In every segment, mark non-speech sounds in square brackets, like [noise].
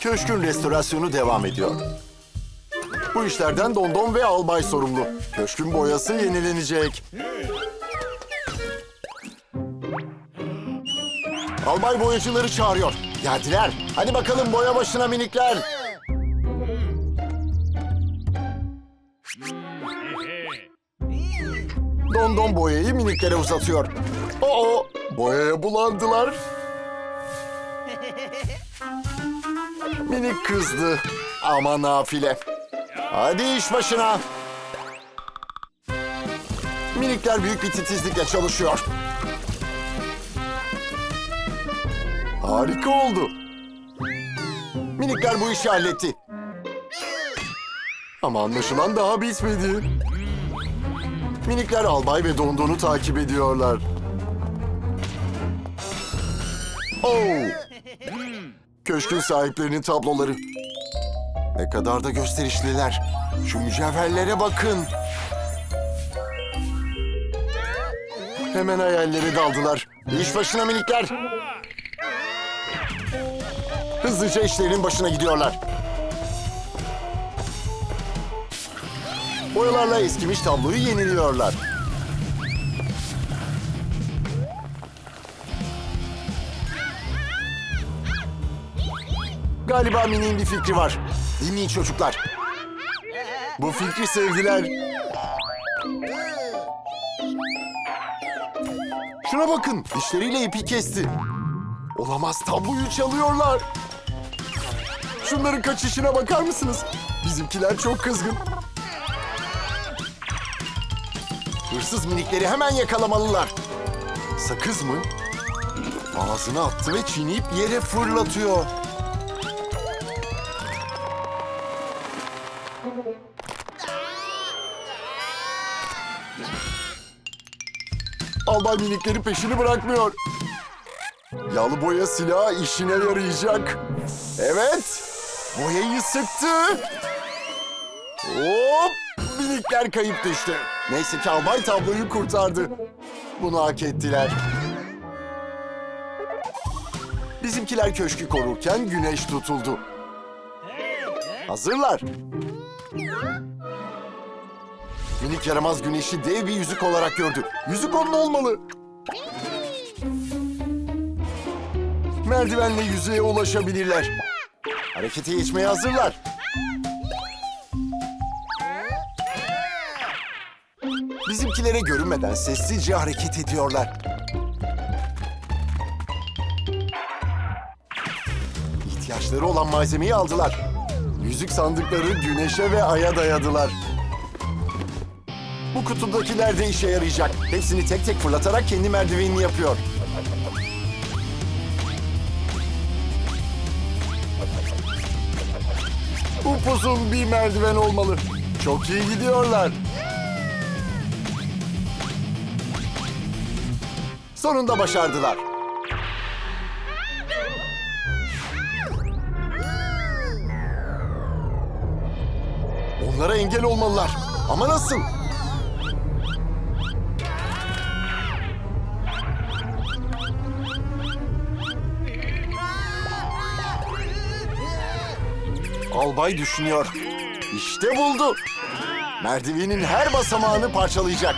Köşkün restorasyonu devam ediyor. Bu işlerden Dondon ve Albay sorumlu. Köşkün boyası yenilenecek. Albay boyacıları çağırıyor. Geldiler. Hadi bakalım boya başına minikler. Dondon boyayı miniklere uzatıyor. Oo, boyaya bulandılar. Minik kızdı. Ama nafile. Hadi iş başına. Minikler büyük bir titizlikle çalışıyor. Harika oldu. Minikler bu işi halletti. Ama anlaşılan daha bitmedi. Minikler Albay ve Dondon'u takip ediyorlar. Oh! Köşkün sahiplerinin tabloları. Ne kadar da gösterişliler. Şu mücevherlere bakın. Hemen hayallere daldılar. İş başına minikler. Hızlıca işlerinin başına gidiyorlar. Boyalarla eskimiş tabloyu yeniliyorlar. Galiba Mini'nin bir fikri var. Dinleyin çocuklar. Bu fikri sevdiler. Şuna bakın, dişleriyle ipi kesti. Olamaz, tabloyu çalıyorlar. Şunların kaçışına bakar mısınız? Bizimkiler çok kızgın. Hırsız minikleri hemen yakalamalılar. Sakız mı? Ağzına attı ve çiğneyip yere fırlatıyor. Albay minikleri peşini bırakmıyor. Yağlı boya silahı işine yarayacak. Evet, boyayı sıktı. Hop, minikler kayıp düştü. Neyse ki albay tabloyu kurtardı. Bunu hak ettiler. Bizimkiler köşkü korurken güneş tutuldu. Hazırlar. Minik yaramaz güneşi dev bir yüzük olarak gördü. Yüzük onun olmalı. Merdivenle yüzeye ulaşabilirler. Harekete geçmeye hazırlar. Bizimkilere görünmeden sessizce hareket ediyorlar. İhtiyaçları olan malzemeyi aldılar. Yüzük sandıkları güneşe ve aya dayadılar. Kutudakiler de işe yarayacak. Hepsini tek tek fırlatarak kendi merdivenini yapıyor. Upuzun bir merdiven olmalı. Çok iyi gidiyorlar. Sonunda başardılar. Onlara engel olmalılar. Ama nasıl? Albay düşünüyor. İşte buldu. Merdivenin her basamağını parçalayacak.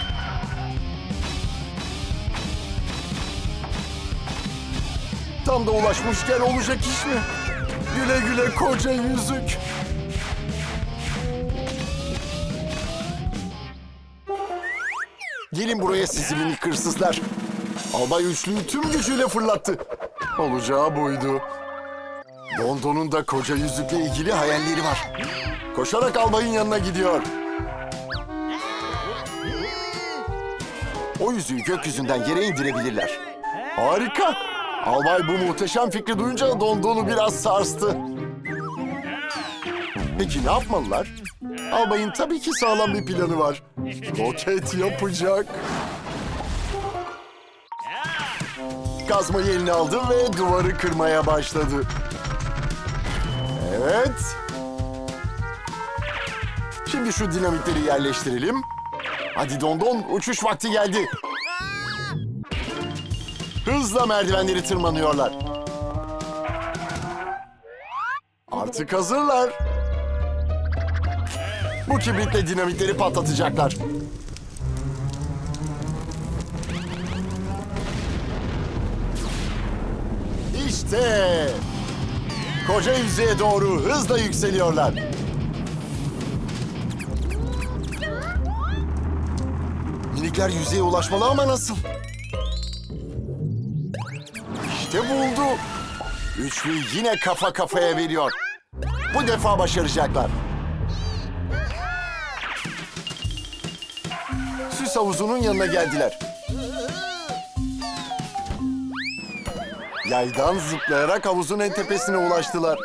Tam da ulaşmışken olacak iş mi? Güle güle koca yüzük. Gelin buraya sizi minik hırsızlar. Albay üçlüyü tüm gücüyle fırlattı. Olacağı buydu. Dondon'un da koca yüzükle ilgili hayalleri var. Koşarak albayın yanına gidiyor. O yüzüğü gökyüzünden yere indirebilirler. Harika. Albay bu muhteşem fikri duyunca Dondon'u biraz sarstı. Peki ne yapmalılar? Albayın tabii ki sağlam bir planı var. Roket yapacak. Kazmayı eline aldı ve duvarı kırmaya başladı. Evet. Şimdi şu dinamitleri yerleştirelim. Hadi Dondon, uçuş vakti geldi. Hızla merdivenleri tırmanıyorlar. Artık hazırlar. Bu kibritle dinamitleri patlatacaklar. İşte koca yüzeye doğru hızla yükseliyorlar. Minikler yüzeye ulaşmalı ama nasıl? İşte buldu. Üçlü yine kafa kafaya veriyor. Bu defa başaracaklar. Süs havuzunun yanına geldiler. Yaydan zıplayarak havuzun en tepesine ulaştılar.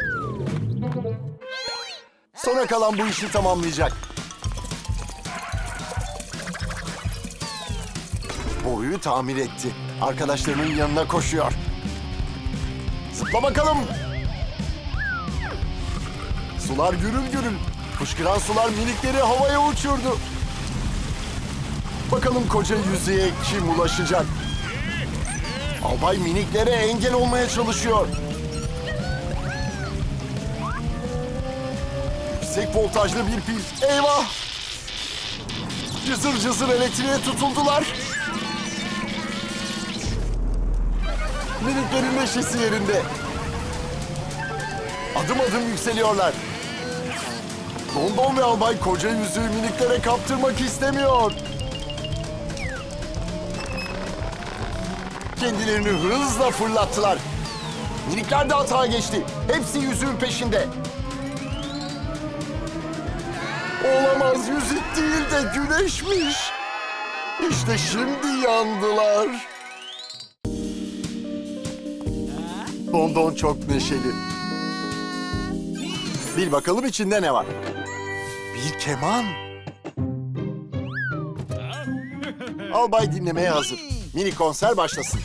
Sona kalan bu işi tamamlayacak. Boruyu tamir etti. Arkadaşlarının yanına koşuyor. Zıpla bakalım. Sular gürül gürül. Fışkıran sular minikleri havaya uçurdu. Bakalım koca yüzeye kim ulaşacak? Albay miniklere engel olmaya çalışıyor. Yüksek voltajlı bir pil. Eyvah! Cızır cızır elektriğe tutuldular. Miniklerin neşesi yerinde. Adım adım yükseliyorlar. Dondon ve albay koca yüzüğü miniklere kaptırmak istemiyor. Kendilerini hızla fırlattılar. Minikler de hata geçti. Hepsi yüzüğün peşinde. Olamaz yüzük değil de güneşmiş. İşte şimdi yandılar. Dondon çok neşeli. Bil bakalım içinde ne var. Bir keman. Albay dinlemeye hazır. Mini konser başlasın.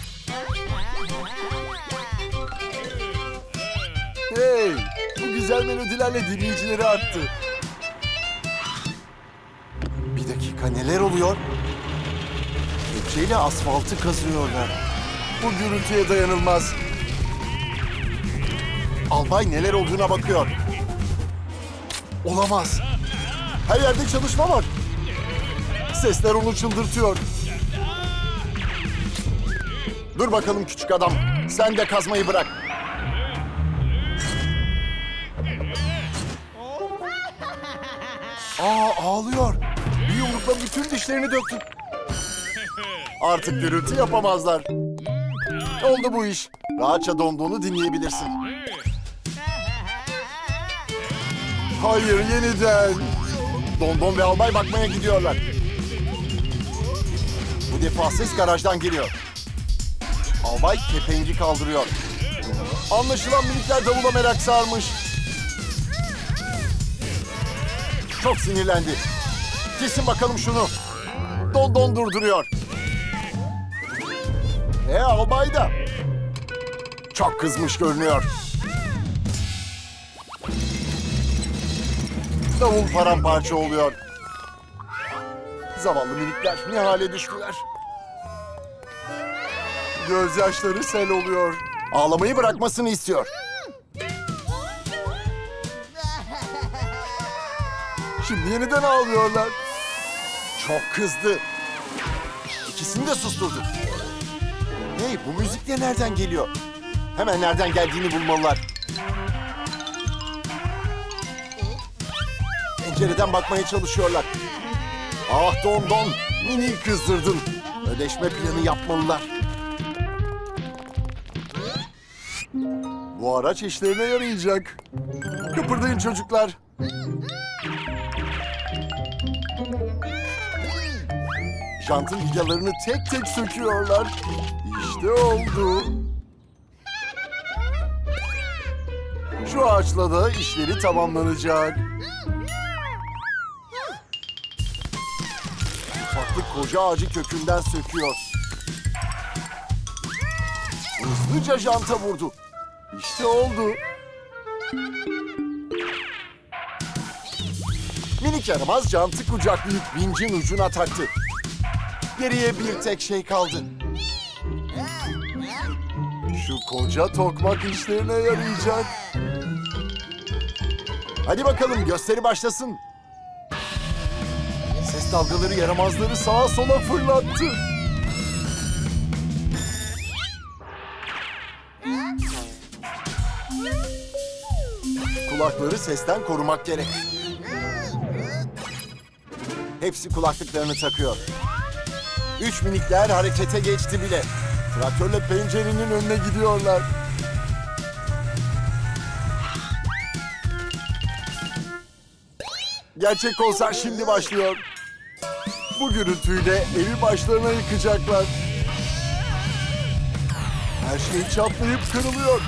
Hey, bu güzel melodilerle dinleyicileri arttı. Bir dakika neler oluyor? Kepçeyle asfaltı kazıyorlar. Bu gürültüye dayanılmaz. Albay neler olduğuna bakıyor. Olamaz. Her yerde çalışma var. Sesler onu çıldırtıyor. Dur bakalım küçük adam. Sen de kazmayı bırak. [laughs] Aa ağlıyor. Bir yumrukla bütün dişlerini döktü. Artık gürültü yapamazlar. Oldu bu iş. Rahatça donduğunu dinleyebilirsin. Hayır yeniden. Dondon ve albay bakmaya gidiyorlar. Bu defa ses garajdan geliyor. Albay kepengi kaldırıyor. Anlaşılan minikler davula merak sarmış. Çok sinirlendi. Kesin bakalım şunu. Don don durduruyor. E albay da. Çok kızmış görünüyor. Davul paramparça oluyor. Zavallı minikler ne hale düştüler. Gözyaşları sel oluyor. Ağlamayı bırakmasını istiyor. Şimdi yeniden ağlıyorlar. Çok kızdı. İkisini de susturdu. Hey bu müzik de nereden geliyor? Hemen nereden geldiğini bulmalılar. Pencereden bakmaya çalışıyorlar. Ah Don Don, mini kızdırdın. Ödeşme planı yapmalılar. Bu araç işlerine yarayacak. Kıpırdayın çocuklar. Jantın vidalarını tek tek söküyorlar. İşte oldu. Şu ağaçla da işleri tamamlanacak. Ufaklık koca ağacı kökünden söküyor. Hızlıca janta vurdu. İşte oldu. Minik yaramaz jantı kucaklayıp vincin ucuna taktı. Geriye bir tek şey kaldı. Şu koca tokmak işlerine yarayacak. Hadi bakalım gösteri başlasın. Ses dalgaları yaramazları sağa sola fırlattı. Kulakları sesten korumak gerek. Hepsi kulaklıklarını takıyor. Üç minikler harekete geçti bile. Traktörle pencerenin önüne gidiyorlar. Gerçek konser şimdi başlıyor. Bu gürültüyle evi başlarına yıkacaklar. Her şey çatlayıp kırılıyor.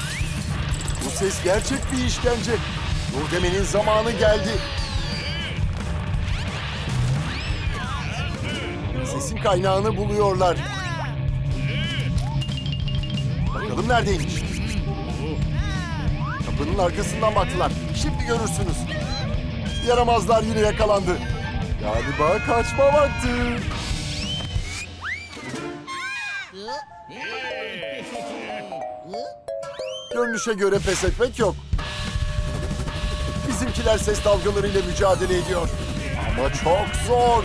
Ses gerçek bir işkence. Dur demenin zamanı geldi. Sesin kaynağını buluyorlar. Bakalım neredeymiş? Kapının arkasından baktılar. Şimdi görürsünüz. Yaramazlar yine yakalandı. Galiba kaçma vakti. Görünüşe göre pes etmek yok. Bizimkiler ses dalgalarıyla mücadele ediyor. Ama çok zor.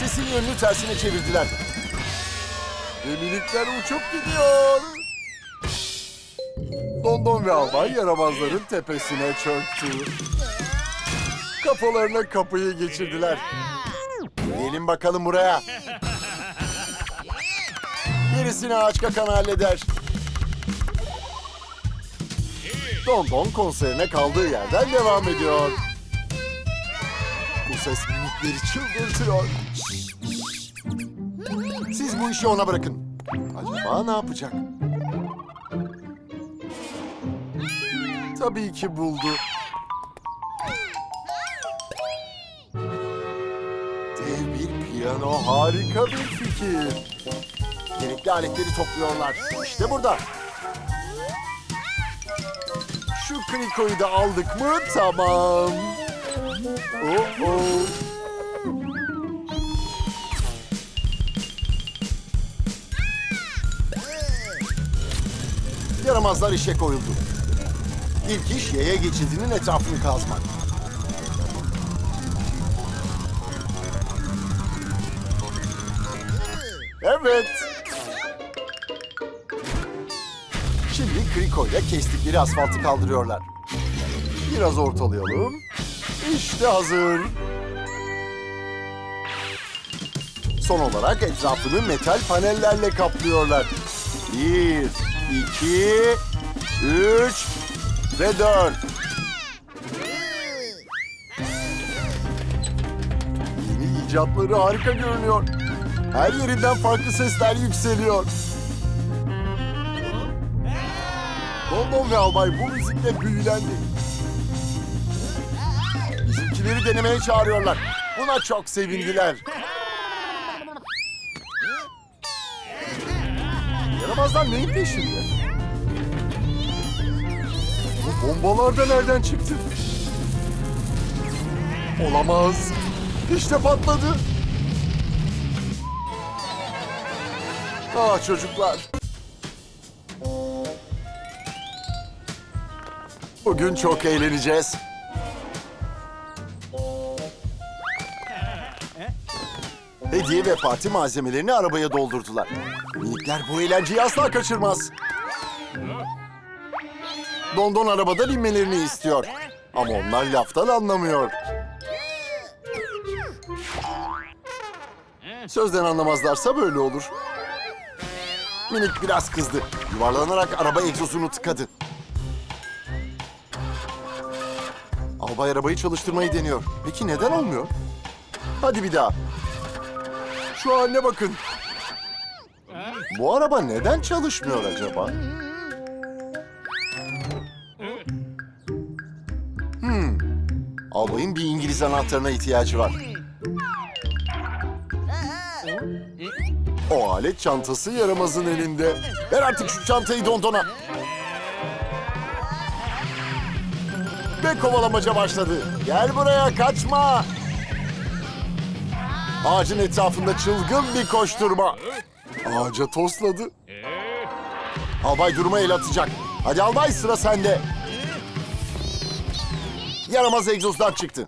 Sesin yönünü tersine çevirdiler. Ve minikler uçup gidiyor. Dondon ve Albay yaramazların tepesine çöktü. Kafalarına kapıyı geçirdiler. Gelin bakalım buraya. Gerisini ağaç kakan halleder. Dondon konserine kaldığı yerden devam ediyor. Bu ses minikleri çıldırtıyor. Siz bu işi ona bırakın. Acaba ne yapacak? Tabii ki buldu. Dev bir piyano harika bir fikir. Gerekli aletleri topluyorlar. İşte burada. Şu krikoyu da aldık mı tamam. Oh oh. Yaramazlar işe koyuldu. İlk iş yaya geçidinin etrafını kazmak. Evet. Şimdi kriko ile kestikleri asfaltı kaldırıyorlar. Biraz ortalayalım. İşte hazır. Son olarak etrafını metal panellerle kaplıyorlar. Bir, iki, üç ve dört. Yeni icatları harika görünüyor. Her yerinden farklı sesler yükseliyor. Dondon ve Albay bu müzikle büyülendi. Bizimkileri denemeye çağırıyorlar. Buna çok sevindiler. Yaramazlar neyin peşinde? Bu bombalar da nereden çıktı? Olamaz. İşte patladı. Ah çocuklar. Bugün çok eğleneceğiz. Hediye ve parti malzemelerini arabaya doldurdular. Minikler bu eğlenceyi asla kaçırmaz. Dondon arabadan inmelerini istiyor. Ama onlar laftan anlamıyor. Sözden anlamazlarsa böyle olur. Minik biraz kızdı. Yuvarlanarak araba egzozunu tıkadı. Albay arabayı çalıştırmayı deniyor. Peki neden olmuyor? Hadi bir daha. Şu haline bakın. Bu araba neden çalışmıyor acaba? Hmm. Albayın bir İngiliz anahtarına ihtiyacı var. O alet çantası yaramazın elinde. Ver artık şu çantayı Dondon'a. Ve kovalamaca başladı. Gel buraya kaçma. Ağacın etrafında çılgın bir koşturma. Ağaca tosladı. Albay duruma el atacak. Hadi albay sıra sende. Yaramaz egzozdan çıktı.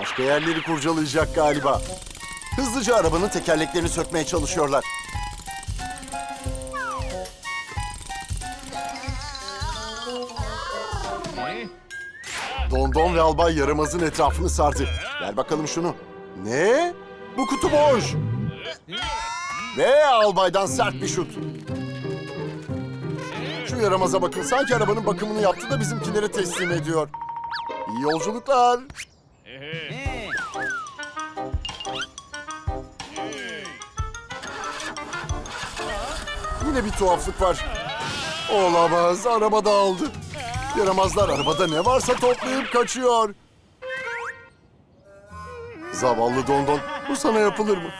Başka yerleri kurcalayacak galiba. Hızlıca arabanın tekerleklerini sökmeye çalışıyorlar. Dondon ve albay yaramazın etrafını sardı. Ver bakalım şunu. Ne? Bu kutu boş. Ve albaydan sert bir şut. Şu yaramaza bakın. Sanki arabanın bakımını yaptı da bizimkilere teslim ediyor. İyi yolculuklar. Yine bir tuhaflık var. Olamaz. Araba dağıldı. Yaramazlar arabada ne varsa toplayıp kaçıyor. Zavallı Dondon. Bu sana yapılır mı?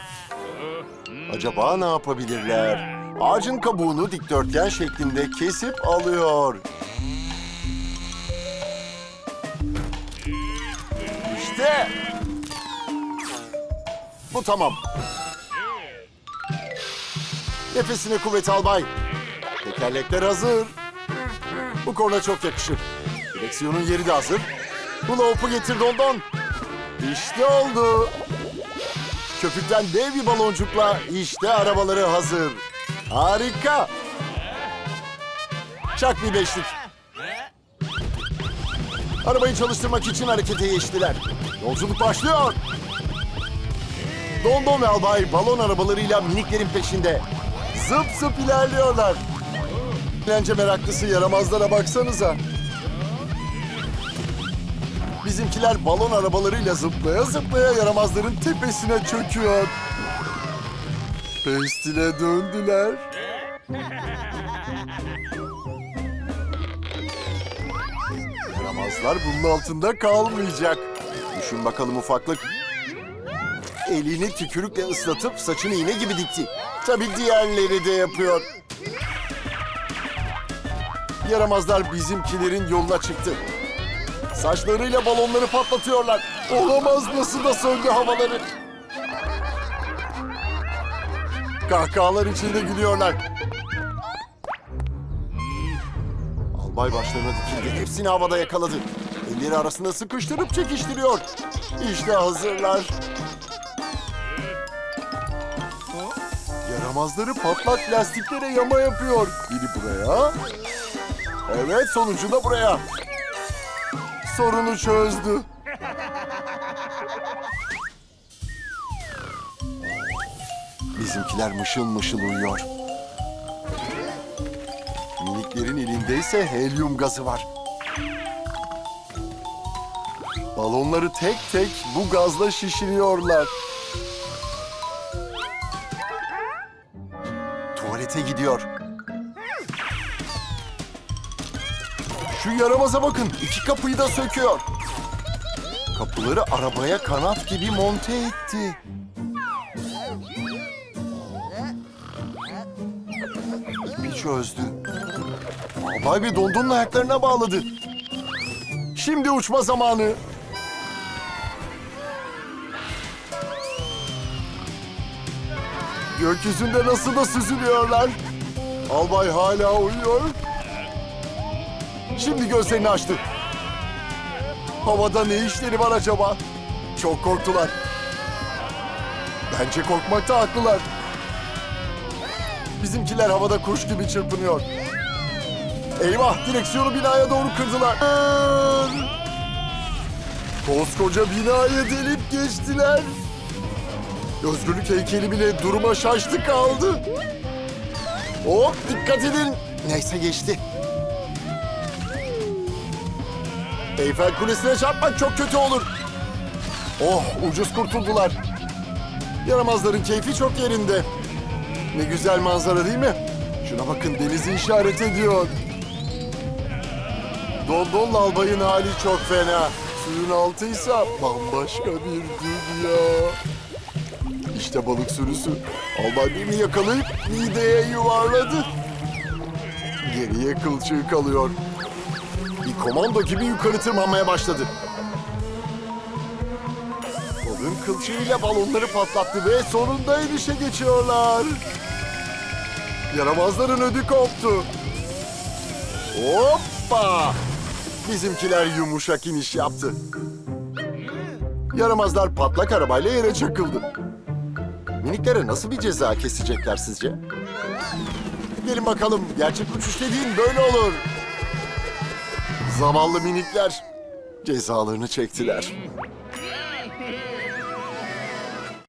Acaba ne yapabilirler? Ağacın kabuğunu dikdörtgen şeklinde kesip alıyor. İşte. Bu tamam. Nefesine kuvvet albay. Tekerlekler hazır. Bu korna çok yakışır. Direksiyonun yeri de hazır. Bu lavupu getir Dondon. İşte oldu. Köpükten dev bir baloncukla işte arabaları hazır. Harika. Çak bir beşlik. Arabayı çalıştırmak için harekete geçtiler. Yolculuk başlıyor. Dondon ve Albay balon arabalarıyla miniklerin peşinde. Zıp zıp ilerliyorlar. Eğlence meraklısı yaramazlara baksanıza. Bizimkiler balon arabalarıyla zıplaya zıplaya yaramazların tepesine çöküyor. Pestile döndüler. Yaramazlar bunun altında kalmayacak. Düşün bakalım ufaklık. Elini tükürükle ıslatıp saçını iğne gibi dikti. Tabii diğerleri de yapıyor. Yaramazlar bizimkilerin yoluna çıktı. Saçlarıyla balonları patlatıyorlar. Olamaz nasıl da söndü havaları. Kahkahalar içinde gülüyorlar. Albay başlarına dikildi. Hepsini havada yakaladı. Elleri arasında sıkıştırıp çekiştiriyor. İşte hazırlar. Yaramazları patlak lastiklere yama yapıyor. Biri buraya. Evet sonucu da buraya. Sorunu çözdü. Bizimkiler mışıl mışıl uyuyor. Miniklerin elinde ise helyum gazı var. Balonları tek tek bu gazla şişiriyorlar. Tuvalete gidiyor. Şu yaramaza bakın. iki kapıyı da söküyor. Kapıları arabaya kanat gibi monte etti. İpi çözdü. Albay bir dondonun ayaklarına bağladı. Şimdi uçma zamanı. Gökyüzünde nasıl da süzülüyorlar. Albay hala uyuyor. Şimdi gözlerini açtı. Havada ne işleri var acaba? Çok korktular. Bence korkmakta haklılar. Bizimkiler havada kuş gibi çırpınıyor. Eyvah direksiyonu binaya doğru kırdılar. Koskoca binayı delip geçtiler. Özgürlük heykeli bile duruma şaştı kaldı. Hop dikkat edin. Neyse geçti. Eyfel Kulesi'ne çarpmak çok kötü olur. Oh ucuz kurtuldular. Yaramazların keyfi çok yerinde. Ne güzel manzara değil mi? Şuna bakın denizi işaret ediyor. Dondonla albayın hali çok fena. Suyun altıysa bambaşka bir dünya. İşte balık sürüsü. Albay birini yakalayıp mideye yuvarladı. Geriye kılçığı kalıyor. Bir komando gibi yukarı tırmanmaya başladı. Balığın kılçığıyla balonları patlattı ve sonunda inişe geçiyorlar. Yaramazların ödü koptu. Hoppa! Bizimkiler yumuşak iniş yaptı. Yaramazlar patlak arabayla yere çakıldı. Miniklere nasıl bir ceza kesecekler sizce? Gelin bakalım, gerçek uçuş dediğin böyle olur. Zavallı minikler cezalarını çektiler.